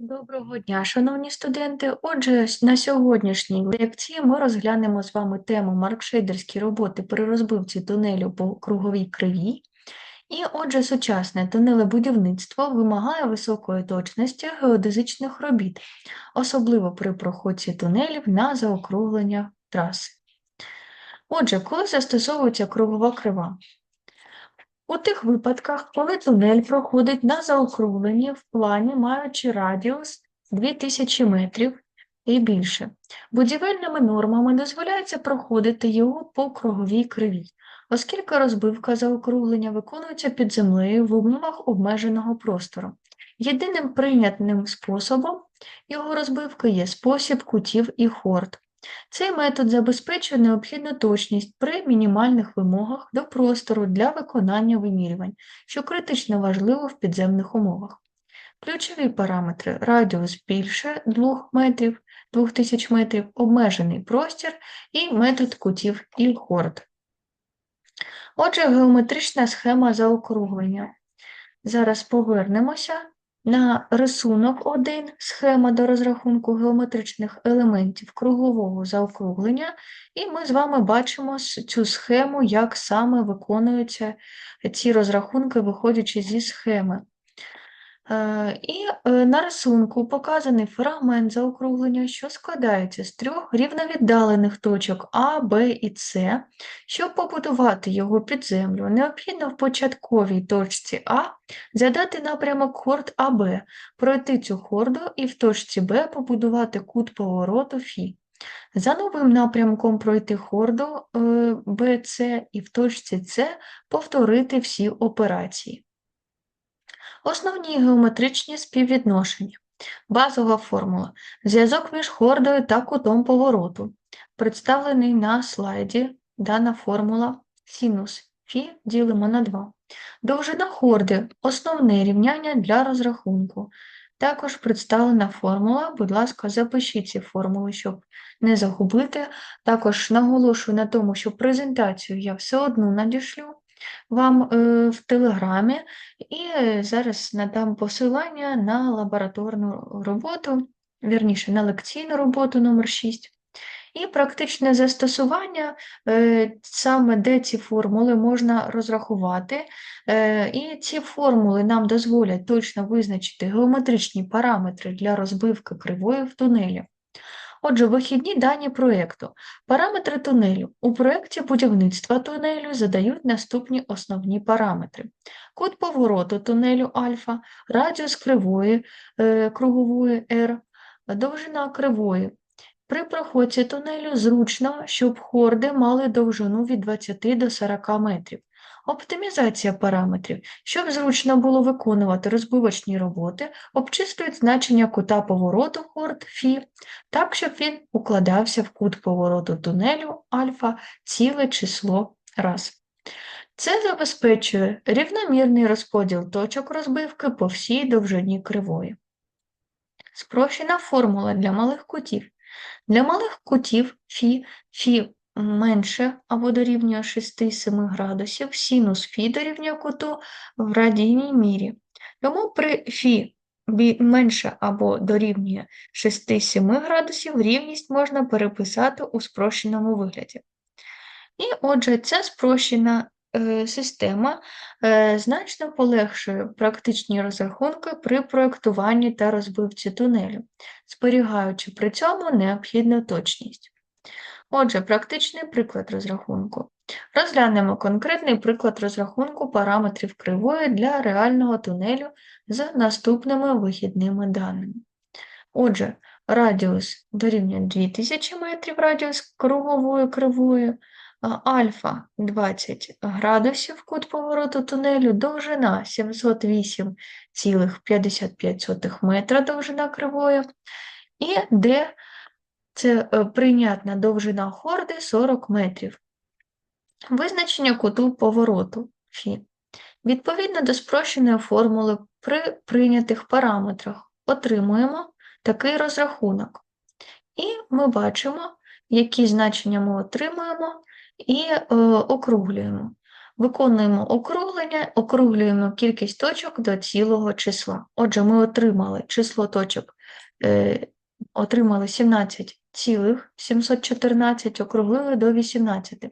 Доброго дня, шановні студенти. Отже, на сьогоднішній лекції ми розглянемо з вами тему маркшейдерські роботи при розбивці тунелю по круговій кривій. І отже, сучасне тунелебудівництво вимагає високої точності геодезичних робіт, особливо при проходці тунелів на заокруглення траси. Отже, коли застосовується кругова крива? У тих випадках, коли тунель проходить на заокругленні в плані, маючи радіус 2000 метрів і більше, будівельними нормами дозволяється проходити його по круговій кривій, оскільки розбивка заокруглення виконується під землею в умовах обмеженого простору. Єдиним прийнятним способом його розбивки є спосіб кутів і хорд. Цей метод забезпечує необхідну точність при мінімальних вимогах до простору для виконання вимірювань, що критично важливо в підземних умовах. Ключові параметри радіус більше 2 метрів, 2000 метрів, обмежений простір і метод кутів і. Отже, геометрична схема заокруглення. Зараз повернемося на рисунок 1, схема до розрахунку геометричних елементів кругового заокруглення, і ми з вами бачимо цю схему, як саме виконуються ці розрахунки, виходячи зі схеми. Е, І е, на рисунку показаний фрагмент заокруглення, що складається з трьох рівновіддалених точок А, Б і С. Щоб побудувати його під землю, необхідно в початковій точці А задати напрямок хорд АБ, пройти цю хорду і в точці Б побудувати кут повороту Фі. За новим напрямком пройти хорду е, БЦ і в точці С повторити всі операції. Основні геометричні співвідношення. Базова формула. Зв'язок між хордою та кутом повороту. Представлений на слайді дана формула синус Фі ділимо на 2. Довжина хорди – основне рівняння для розрахунку. Також представлена формула, будь ласка, запишіть ці формули, щоб не загубити. Також наголошую на тому, що презентацію я все одно надішлю вам е, в Телеграмі, і зараз надам посилання на лабораторну роботу, вірніше, на лекційну роботу номер 6. І практичне застосування, е, саме де ці формули можна розрахувати, е, і ці формули нам дозволять точно визначити геометричні параметри для розбивки кривої в тунелі. Отже, вихідні дані проєкту. Параметри тунелю. У проєкті будівництва тунелю задають наступні основні параметри. Кут повороту тунелю альфа, радіус кривої е, кругової R, довжина кривої. При проходці тунелю зручно, щоб хорди мали довжину від 20 до 40 метрів. Оптимізація параметрів. Щоб зручно було виконувати розбивочні роботи, обчислюють значення кута повороту хорд Фі, так, щоб він укладався в кут повороту тунелю альфа ціле число раз. Це забезпечує рівномірний розподіл точок розбивки по всій довжині кривої. Спрощена формула для малих кутів. Для малих кутів фі, фі менше або дорівнює 6-7 градусів, синус фі дорівнює куту в радійній мірі. Тому при фі менше або дорівнює 6-7 градусів рівність можна переписати у спрощеному вигляді. І отже, ця спрощена е, система е, значно полегшує практичні розрахунки при проєктуванні та розбивці тунелю, зберігаючи при цьому необхідну точність. Отже, практичний приклад розрахунку. Розглянемо конкретний приклад розрахунку параметрів кривої для реального тунелю з наступними вихідними даними. Отже, радіус дорівнює 2000 метрів радіус кругової кривої, альфа 20 градусів кут повороту тунелю, довжина 708,55 метра довжина кривої, і де це е, прийнятна довжина хорди 40 метрів. Визначення куту повороту Фі. Відповідно до спрощеної формули при прийнятих параметрах отримуємо такий розрахунок. І ми бачимо, які значення ми отримуємо, і е, округлюємо. Виконуємо округлення, округлюємо кількість точок до цілого числа. Отже, ми отримали число точок, е, отримали 17 цілих 714, округлили до 18.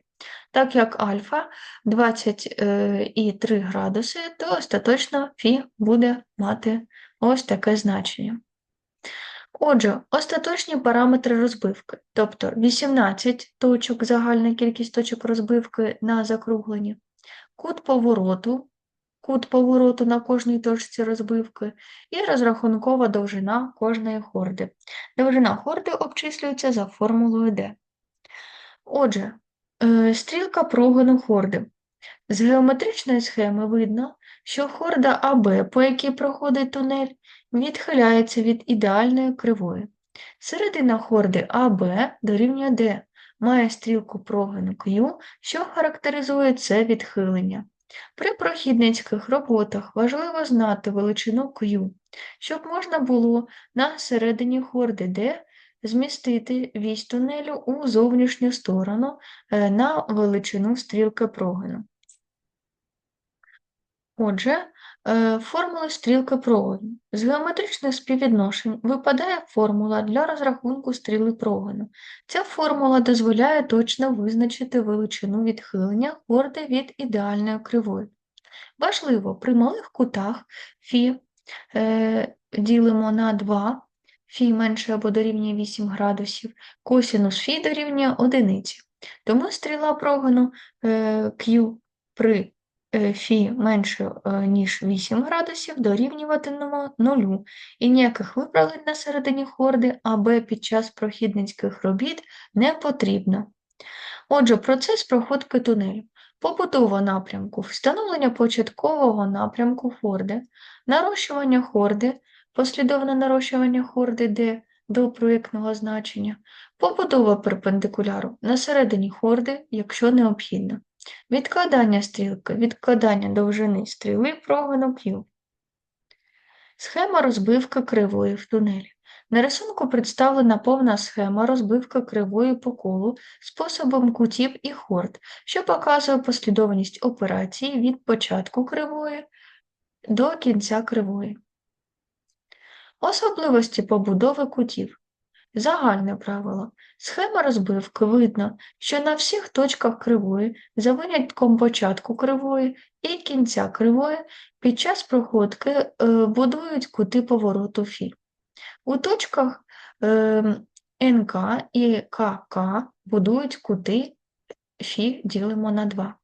Так як альфа 23 градуси, то остаточно фі буде мати ось таке значення. Отже, остаточні параметри розбивки, тобто 18 точок, загальна кількість точок розбивки на закругленні, кут повороту, кут повороту на кожній точці розбивки і розрахункова довжина кожної хорди. Довжина хорди обчислюється за формулою D. Отже, е, стрілка прогону хорди. З геометричної схеми видно, що хорда АБ, по якій проходить тунель, відхиляється від ідеальної кривої. Середина хорди АБ дорівнює D, має стрілку прогину Q, що характеризує це відхилення. При прохідницьких роботах важливо знати величину Q, щоб можна було на середині хорди D змістити вісь тунелю у зовнішню сторону е, на величину стрілки прогину. Отже, формули стрілки прогину. З геометричних співвідношень випадає формула для розрахунку стріли прогину. Ця формула дозволяє точно визначити величину відхилення хорди від ідеальної кривої. Важливо, при малих кутах фі е, ділимо на 2, фі менше або дорівнює 8 градусів, косінус фі дорівнює 1. Тому стріла прогину е, Q при е, фі менше, е, ніж 8 градусів дорівнюватиме 0, і ніяких виправлень на середині хорди АБ під час прохідницьких робіт не потрібно. Отже, процес проходки тунелю. Побудова напрямку, встановлення початкового напрямку хорди, нарощування хорди, послідовне нарощування хорди D до проєктного значення, побудова перпендикуляру. На середині хорди, якщо необхідно, відкладання стрілки, відкладання довжини стріли прогону Q. Схема розбивки кривої в тунелі. На рисунку представлена повна схема розбивки кривої по колу способом кутів і хорд, що показує послідовність операцій від початку кривої до кінця кривої. Особливості побудови кутів. Загальне правило. Схема розбивки видно, що на всіх точках кривої, за винятком початку кривої і кінця кривої, під час проходки е, будують кути повороту Фі. У точках е, НК і КК будують кути Фі ділимо на 2.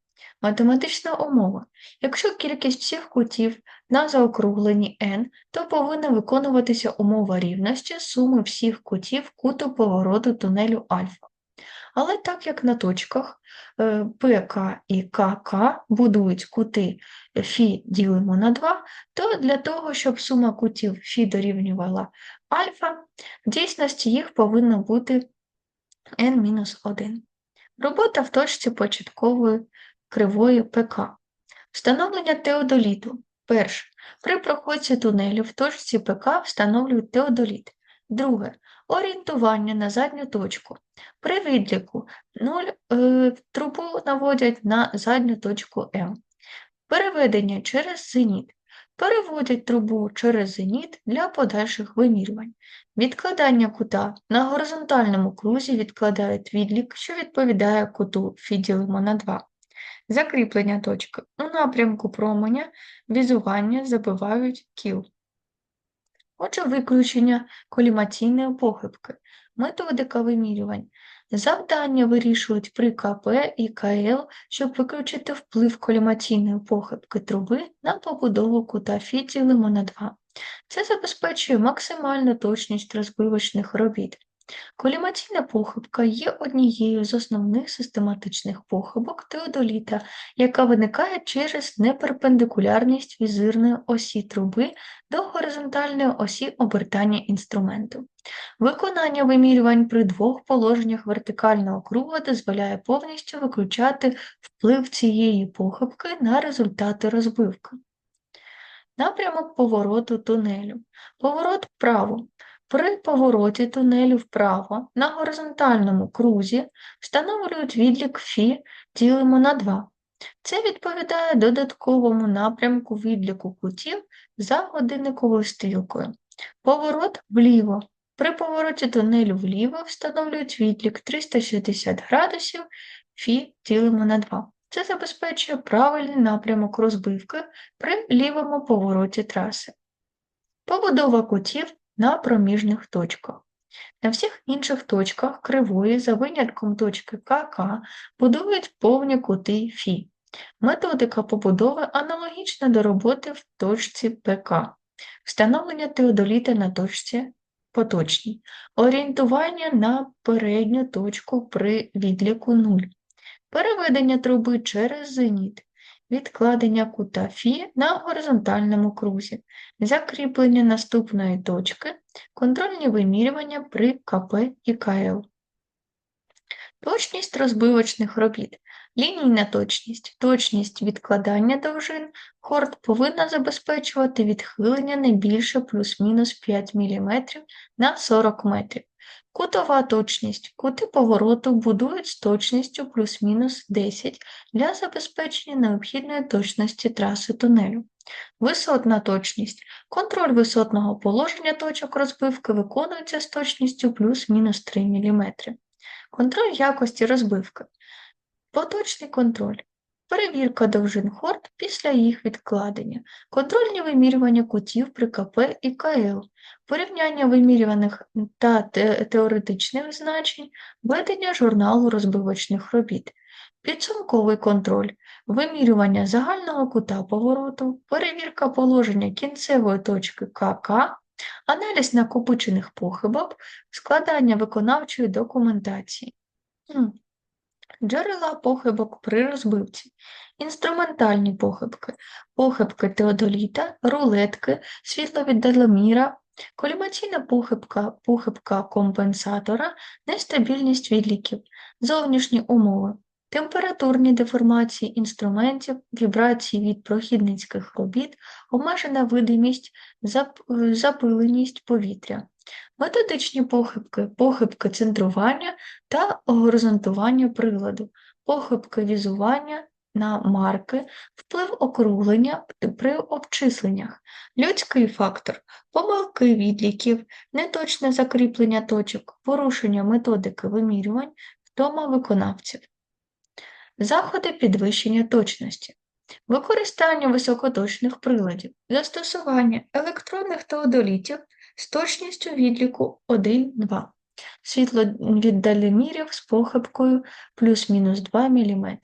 Математична умова. Якщо кількість всіх кутів на заокругленні n, то повинна виконуватися умова рівності суми всіх кутів куту повороту тунелю альфа. Але так як на точках е, ПК і КК будують кути Фі ділимо на 2, то для того, щоб сума кутів Фі дорівнювала альфа, в дійсності їх повинно бути n-1. Робота в точці початкової кривої ПК. Встановлення теодоліту. Перше. При проходці тунелю в точці ПК встановлюють теодоліт. Друге. Орієнтування на задню точку. При відліку 0 е, трубу наводять на задню точку М. Переведення через зеніт. Переводять трубу через зеніт для подальших вимірювань. Відкладання кута на горизонтальному крузі відкладають відлік, що відповідає куту фі ділимо на 2. Закріплення точки. У напрямку променя візування забивають кіл. Отже, виключення колімаційної похибки. Методика вимірювань. Завдання вирішують при КП і КЛ, щоб виключити вплив колімаційної похибки труби на побудову кута Фі ділимо на 2. Це забезпечує максимальну точність розбивочних робіт. Колімаційна похибка є однією з основних систематичних похибок теодоліта, яка виникає через неперпендикулярність візирної осі труби до горизонтальної осі обертання інструменту. Виконання вимірювань при двох положеннях вертикального круга дозволяє повністю виключати вплив цієї похибки на результати розбивки. Напрямок повороту тунелю. Поворот вправо. При повороті тунелю вправо на горизонтальному крузі встановлюють відлік Фі ділимо на 2. Це відповідає додатковому напрямку відліку кутів за годинниковою стрілкою. Поворот вліво. При повороті тунелю вліво встановлюють відлік 360 градусів фі ділимо на 2. Це забезпечує правильний напрямок розбивки при лівому повороті траси. Побудова кутів на проміжних точках. На всіх інших точках кривої, за винятком точки КК, будують повні кути Фі. Методика побудови аналогічна до роботи в точці ПК, встановлення теодоліта на точці поточній, орієнтування на передню точку при відліку 0, переведення труби через зеніт, відкладення кута Фі на горизонтальному крузі, закріплення наступної точки, контрольні вимірювання при КП і КЛ. Точність розбивочних робіт. Лінійна точність. Точність відкладання довжин хорд повинна забезпечувати відхилення не більше плюс-мінус 5 мм на 40 метрів. Кутова точність. Кути повороту будують з точністю плюс-мінус 10 для забезпечення необхідної точності траси тунелю. Висотна точність. Контроль висотного положення точок розбивки виконується з точністю плюс-мінус 3 мм. Контроль якості розбивки. Поточний контроль. Перевірка довжин хорд після їх відкладення, контрольні вимірювання кутів при КП і КЛ, порівняння вимірюваних та теоретичних значень, ведення журналу розбивочних робіт, підсумковий контроль, вимірювання загального кута повороту, перевірка положення кінцевої точки КК, аналіз накопичених похибок, складання виконавчої документації. Джерела похибок при розбивці, інструментальні похибки, похибки теодоліта, рулетки, світловіддаломіра, колімаційна похибка, похибка компенсатора, нестабільність відліків, зовнішні умови, температурні деформації інструментів, вібрації від прохідницьких робіт, обмежена видимість, запиленість повітря. Методичні похибки, похибки центрування та горизонтування приладу, похибки візування на марки, вплив округлення при обчисленнях, людський фактор, помилки відліків, неточне закріплення точок, порушення методики вимірювань, втома виконавців. Заходи підвищення точності. Використання високоточних приладів, застосування електронних теодолітів з точністю відліку 1-2, світловіддалемірів з похибкою плюс-мінус 2 мм.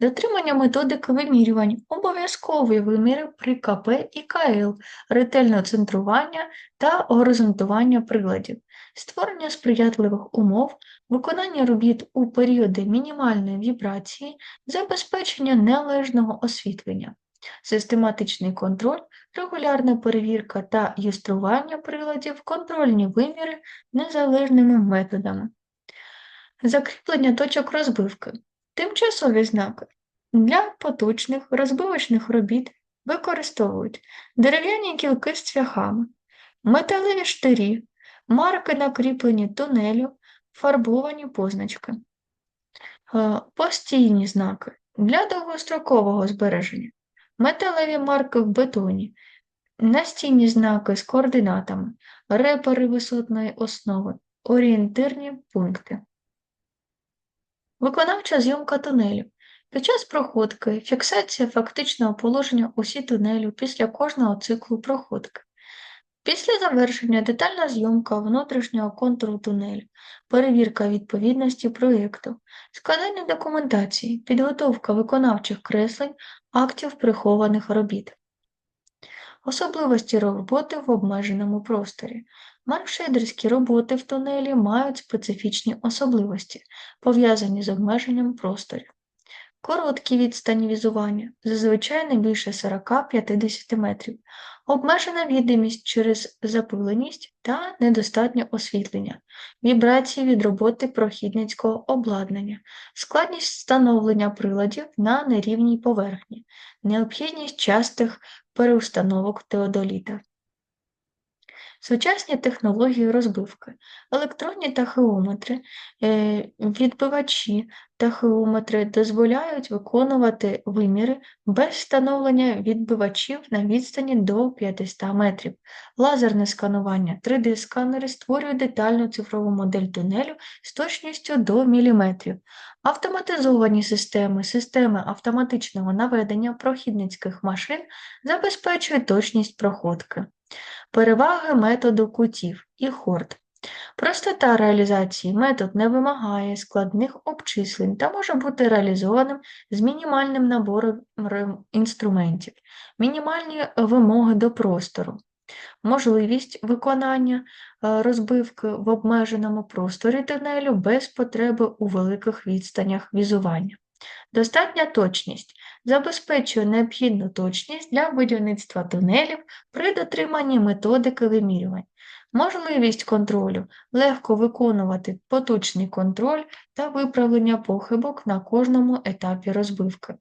Дотримання методики вимірювань, обов'язкові виміри при КП і КЛ, ретельне центрування та горизонтування приладів, створення сприятливих умов, виконання робіт у періоди мінімальної вібрації, забезпечення належного освітлення, систематичний контроль, регулярна перевірка та юстрування приладів, контрольні виміри незалежними методами, закріплення точок розбивки. Тимчасові знаки для поточних розбивочних робіт використовують дерев'яні кілки з цвяхами, металеві штирі, марки на кріпленні тунелю, фарбовані позначки, е, постійні знаки для довгострокового збереження, металеві марки в бетоні, настінні знаки з координатами, репери висотної основи, орієнтирні пункти. Виконавча зйомка тунелю. Під час проходки фіксація фактичного положення осі тунелю після кожного циклу проходки. Після завершення детальна зйомка внутрішнього контуру тунелю, перевірка відповідності проєкту, складання документації, підготовка виконавчих креслень, актів прихованих робіт. Особливості роботи в обмеженому просторі. Маркшейдерські роботи в тунелі мають специфічні особливості, пов'язані з обмеженням просторів. Короткі відстані візування, зазвичай не більше 40-50 метрів, обмежена відомість через запиленість та недостатнє освітлення, вібрації від роботи прохідницького обладнання, складність встановлення приладів на нерівній поверхні, необхідність частих переустановок теодоліта. Сучасні технології розбивки, електронні тахеометри, е, відбивачі тахеометри дозволяють виконувати виміри без встановлення відбивачів на відстані до 500 метрів. Лазерне сканування 3D-сканери створюють детальну цифрову модель тунелю з точністю до міліметрів. Автоматизовані системи, системи автоматичного наведення прохідницьких машин забезпечують точність проходки. Переваги методу кутів і хорд. Простота реалізації метод не вимагає складних обчислень та може бути реалізованим з мінімальним набором інструментів, мінімальні вимоги до простору, можливість виконання е, розбивки в обмеженому просторі тунелю без потреби у великих відстанях візування. Достатня точність. Забезпечує необхідну точність для будівництва тунелів при дотриманні методики вимірювань, можливість контролю. Легко виконувати поточний контроль та виправлення похибок на кожному етапі розбивки.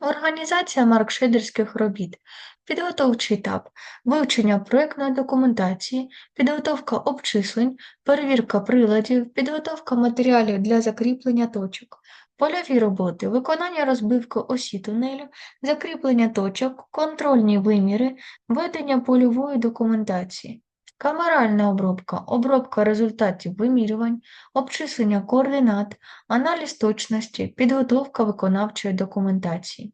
Організація маркшейдерських робіт, підготовчий етап, вивчення проєктної документації, підготовка обчислень, перевірка приладів, підготовка матеріалів для закріплення точок, польові роботи, виконання розбивки осі тунелю, закріплення точок, контрольні виміри, ведення польової документації. Камеральна обробка, обробка результатів вимірювань, обчислення координат, аналіз точності, підготовка виконавчої документації.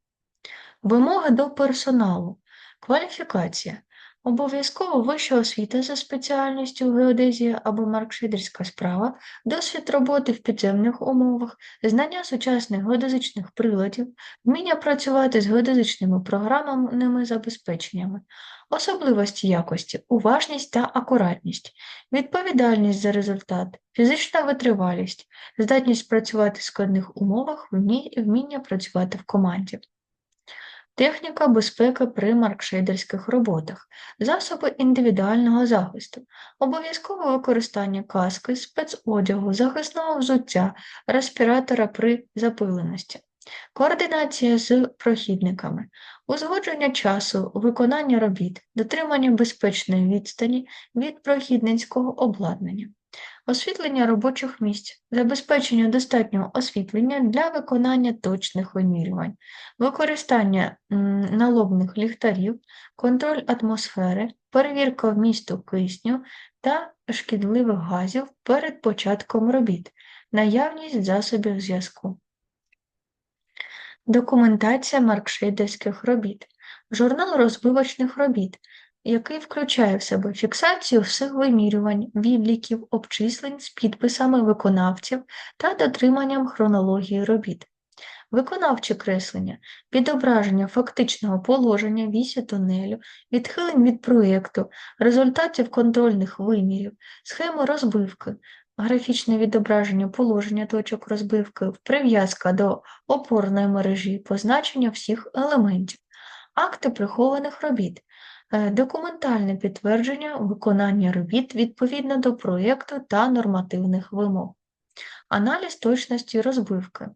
Вимоги до персоналу, кваліфікація, Обов'язково вища освіта за спеціальністю геодезія або маркшидерська справа, досвід роботи в підземних умовах, знання сучасних геодезичних приладів, вміння працювати з геодезичними програмними забезпеченнями, особливості якості, уважність та акуратність, відповідальність за результат, фізична витривалість, здатність працювати в складних умовах, вміння працювати в команді. Техніка безпеки при маркшейдерських роботах, засоби індивідуального захисту, обов'язкове використання каски, спецодягу, захисного взуття, респіратора при запиленості, координація з прохідниками, узгодження часу, виконання робіт, дотримання безпечної відстані від прохідницького обладнання. Освітлення робочих місць, забезпечення достатнього освітлення для виконання точних вимірювань, використання налобних ліхтарів, контроль атмосфери, перевірка вмісту кисню та шкідливих газів перед початком робіт, наявність засобів зв'язку. Документація маркшейдерських робіт, журнал розбивочних робіт, який включає в себе фіксацію всіх вимірювань, відліків, обчислень з підписами виконавців та дотриманням хронології робіт. Виконавче креслення, відображення фактичного положення вісі тунелю, відхилень від проєкту, результатів контрольних вимірів, схеми розбивки, графічне відображення положення точок розбивки, прив'язка до опорної мережі, позначення всіх елементів, акти прихованих робіт, документальне підтвердження виконання робіт відповідно до проєкту та нормативних вимог. Аналіз точності розбивки.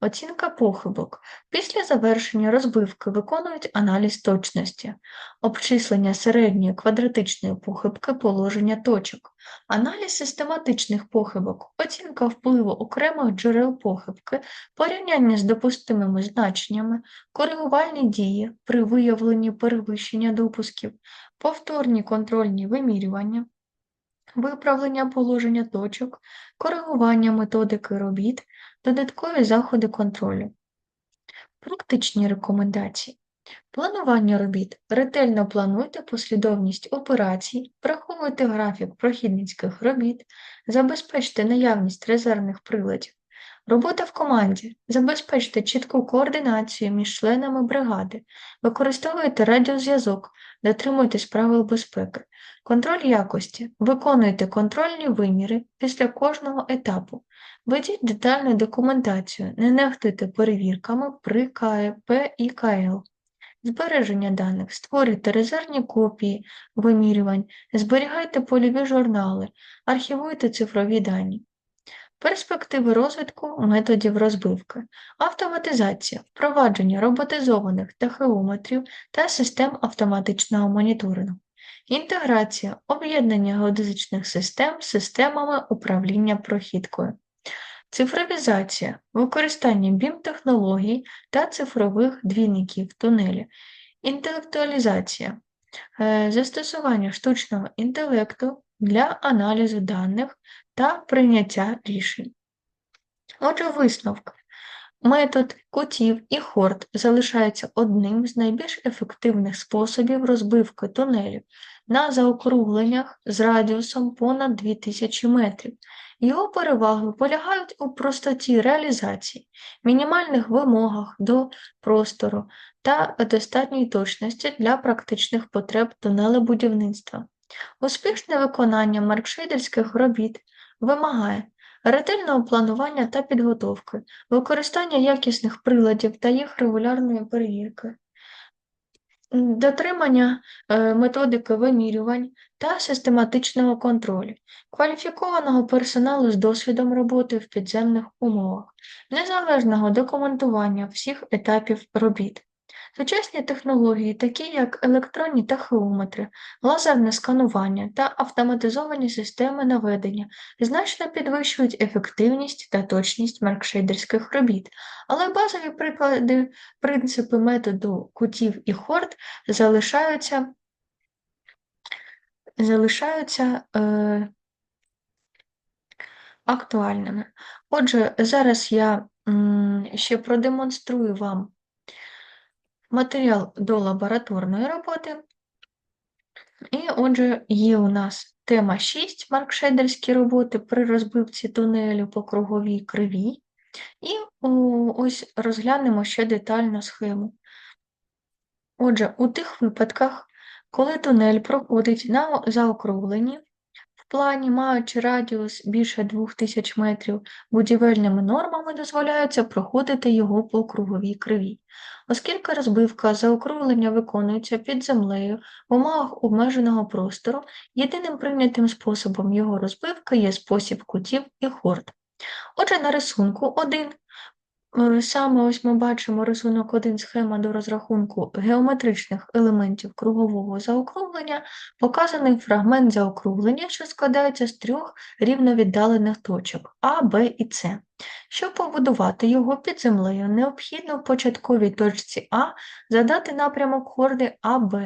Оцінка похибок. Після завершення розбивки виконують аналіз точності, обчислення середньої квадратичної похибки положення точок, аналіз систематичних похибок, оцінка впливу окремих джерел похибки, порівняння з допустимими значеннями, коригувальні дії при виявленні перевищення допусків, повторні контрольні вимірювання виправлення положення точок, коригування методики робіт, додаткові заходи контролю. Практичні рекомендації. Планування робіт. Ретельно плануйте послідовність операцій, враховуйте графік прохідницьких робіт, забезпечте наявність резервних приладів. Робота в команді. Забезпечте чітку координацію між членами бригади, використовуйте радіозв'язок, дотримуйтесь правил безпеки, контроль якості, виконуйте контрольні виміри після кожного етапу, ведіть детальну документацію, не нехтуйте перевірками при КП і КЛ. Збереження даних, створюйте резервні копії вимірювань, зберігайте польові журнали, архівуйте цифрові дані. Перспективи розвитку методів розбивки, автоматизація, впровадження роботизованих тахеометрів та систем автоматичного моніторингу, інтеграція, об'єднання геодезичних систем з системами управління прохідкою. Цифровізація, використання BIM-технологій та цифрових двійників тунелі, інтелектуалізація, е, застосування штучного інтелекту для аналізу даних та прийняття рішень. Отже, висновки. Метод кутів і хорд залишається одним з найбільш ефективних способів розбивки тунелів на заокругленнях з радіусом понад 2000 метрів. Його переваги полягають у простоті реалізації, мінімальних вимогах до простору та достатньої точності для практичних потреб тунелебудівництва. Успішне виконання маркшейдерських робіт вимагає ретельного планування та підготовки, використання якісних приладів та їх регулярної перевірки, дотримання е, методики вимірювань та систематичного контролю, кваліфікованого персоналу з досвідом роботи в підземних умовах, незалежного документування всіх етапів робіт. Сучасні технології, такі як електронні тахеометри, лазерне сканування та автоматизовані системи наведення, значно підвищують ефективність та точність маркшейдерських робіт, але базові приклади, принципи методу кутів і хорд залишаються залишаються е, актуальними. Отже, зараз я м, ще продемонструю вам матеріал до лабораторної роботи. І отже, є у нас тема 6 маркшейдерські роботи при розбивці тунелю по круговій криві. І ось розглянемо ще детально схему. Отже, у тих випадках, коли тунель проходить на заокругленні, плані, маючи радіус більше 2000 метрів, будівельними нормами дозволяється проходити його по круговій криві. Оскільки розбивка заокруглення виконується під землею в умовах обмеженого простору, єдиним прийнятим способом його розбивки є спосіб кутів і хорд. Отже, на рисунку 1 Е, саме ось ми бачимо рисунок 1 схема до розрахунку геометричних елементів кругового заокруглення, показаний фрагмент заокруглення, що складається з трьох рівновіддалених точок А, Б і С. Щоб побудувати його під землею, необхідно в початковій точці А задати напрямок хорди АБ,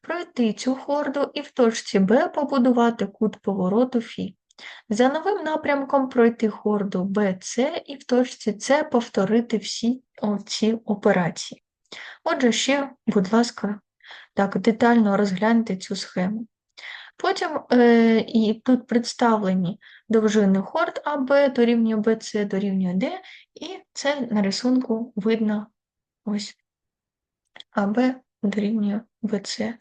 пройти цю хорду і в точці Б побудувати кут повороту Фі. За новим напрямком пройти хорду BC і в точці С повторити всі ці операції. Отже, ще, будь ласка, так, детально розгляньте цю схему. Потім е, і тут представлені довжини хорд АБ дорівнює BC дорівнює D, і це на рисунку видно ось АБ дорівнює BC.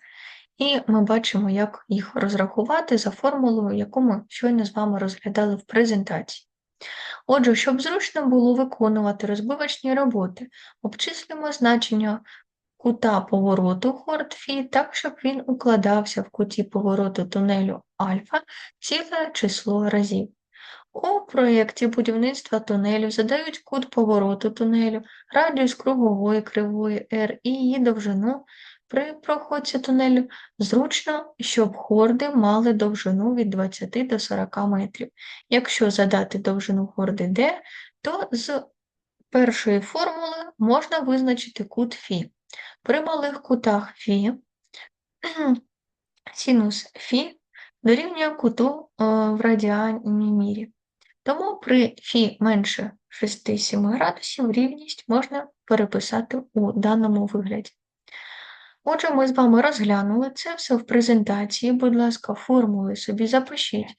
І ми бачимо, як їх розрахувати за формулою, яку ми щойно з вами розглядали в презентації. Отже, щоб зручно було виконувати розбивочні роботи, обчислюємо значення кута повороту хорд Фі так, щоб він укладався в куті повороту тунелю альфа ціле число разів. У проєкті будівництва тунелю задають кут повороту тунелю, радіус кругової кривої R і її довжину при проходці тунелю зручно, щоб хорди мали довжину від 20 до 40 метрів. Якщо задати довжину хорди D, то з першої формули можна визначити кут Фі. При малих кутах Фі синус Фі дорівнює куту е, в радіальній мірі. Тому при Фі менше 6-7 градусів рівність можна переписати у даному вигляді. Отже, ми з вами розглянули це все в презентації. Будь ласка, формули собі запишіть.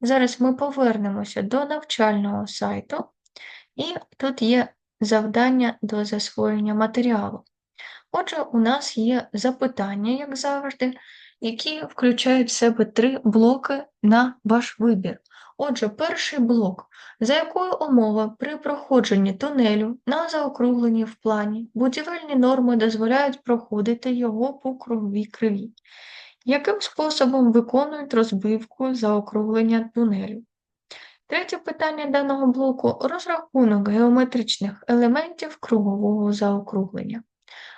Зараз ми повернемося до навчального сайту, і тут є завдання до засвоєння матеріалу. Отже, у нас є запитання, як завжди, які включають в себе три блоки на ваш вибір. Отже, перший блок, за якою умови при проходженні тунелю на заокругленні в плані будівельні норми дозволяють проходити його по круговій криві, яким способом виконують розбивку заокруглення тунелю? Третє питання даного блоку розрахунок геометричних елементів кругового заокруглення.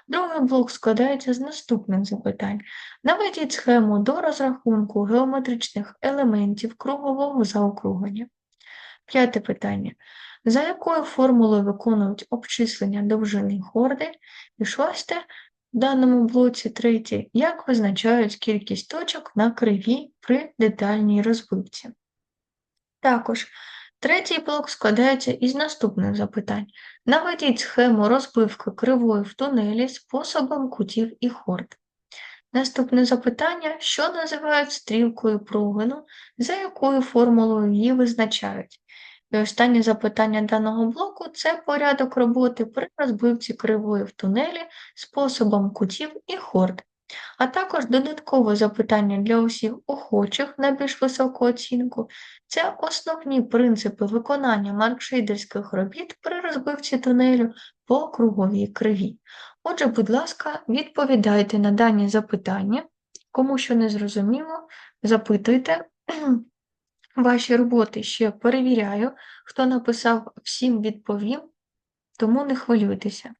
Другий блок складається з наступних запитань. Наведіть схему до розрахунку геометричних елементів кругового заокруглення. П'яте питання. За якою формулою виконують обчислення довжини хорди? І шосте, в даному блоці третє, як визначають кількість точок на криві при детальній розбивці? Також третій блок складається із наступних запитань. Наведіть схему розбивки кривої в тунелі способом кутів і хорд. Наступне запитання, що називають стрілкою прогину, за якою формулою її визначають? І останнє запитання даного блоку це порядок роботи при розбивці кривої в тунелі способом кутів і хорд. А також додаткове запитання для усіх охочих на більш високу оцінку це основні принципи виконання маркшейдерських робіт при розбивці тунелю по круговій криві. Отже, будь ласка, відповідайте на дані запитання. Кому що не зрозуміло, запитуйте. Ваші роботи ще перевіряю. Хто написав, всім відповім, тому не хвилюйтеся.